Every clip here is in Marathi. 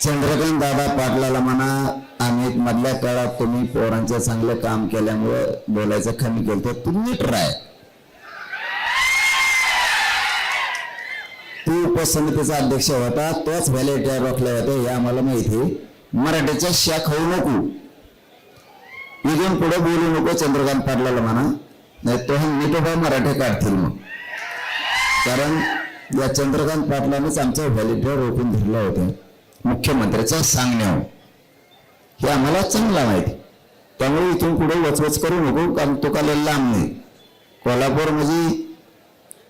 चंद्रकांत दादा पाटलाला म्हणा आम्ही मधल्या काळात तुम्ही पोरांचं चांगलं काम केल्यामुळं बोलायचं कमी केलं तर तुम्ही ट्राय राय तू उपसमितीचा अध्यक्ष होता तोच व्हॅलेटियर रोखल्या होते हे आम्हाला माहिती. आहे. मराठीचा शाख होऊ नको. इथून पुढे बोलू नको चंद्रकांत पाटलाला म्हणा. नाही तो मिठोबा मराठी काढतील मग. कारण या चंद्रकांत पाटलानेच आमचं व्हॅलिडिटर रोखून धरला होता. मुख्यमंत्र्याचं सांगण्यावर हे आम्हाला चांगला माहिती. त्यामुळे इथून पुढे वचवच करू नको कारण तो का लय लांब नाही. कोल्हापूर म्हणजे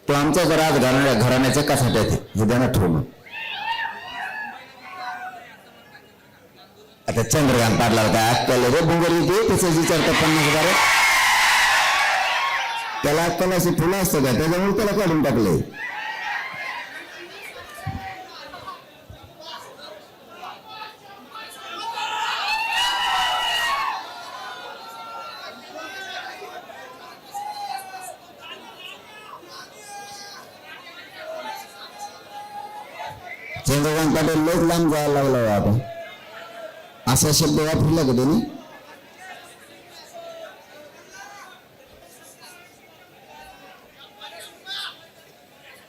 तो आमच्या घरात घराण्या घराण्याच्या कसाट्यात आहे. हे त्यांना ठेवलं आता चंद्रकांत पाडला होता अक्कल आहे? रे बुंगरी येते त्याचं विचारतात पन्नास हजार त्याला अक्कल अशी फुलं असतं का? त्याच्यामुळे त्याला काढून टाकलंय. चंद्रकांत पाटील लोक लांब जायला लागला आपण. असा शब्द वापरला का त्यांनी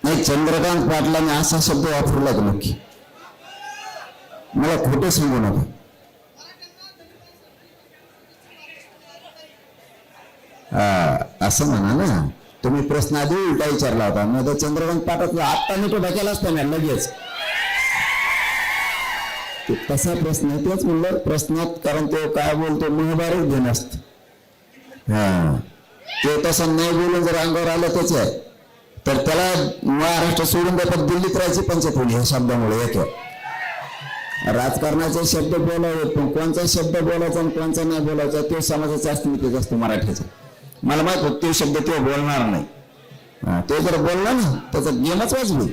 नाही चंद्रकांत पाटलाने असा शब्द वापरला का नक्की. मला खोटं सांगू नका. असं म्हणा ना. तुम्ही प्रश्न आधी उलटा विचारला होता. मग तर चंद्रकांत पाटात आत्ता मी तो ढकेला असता ना लगेच. तसा प्रश्न आहे तेच म्हणलं प्रश्नात कारण तो काय बोलतो महाभारत घेण असत. हा. ते तसं नाही बोलून जर अंगावर आलं त्याच आहे. तर त्याला महाराष्ट्र सोडून देतात दिल्लीत राहायची पंचपुणी ह्या शब्दामुळे येतो राजकारणाचे शब्द बोलावे पण कोणचा शब्द बोलायचा आणि कोणचा नाही बोलायचा तो समाजाचा अस्मितेच असतो मराठीचा मला माहीत होत तो शब्द तो बोलणार नाही. तो जर बोलला ना त्याचा गेमच वाजवी.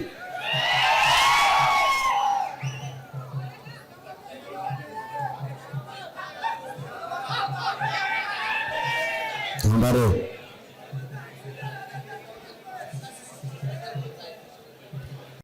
थांबा रे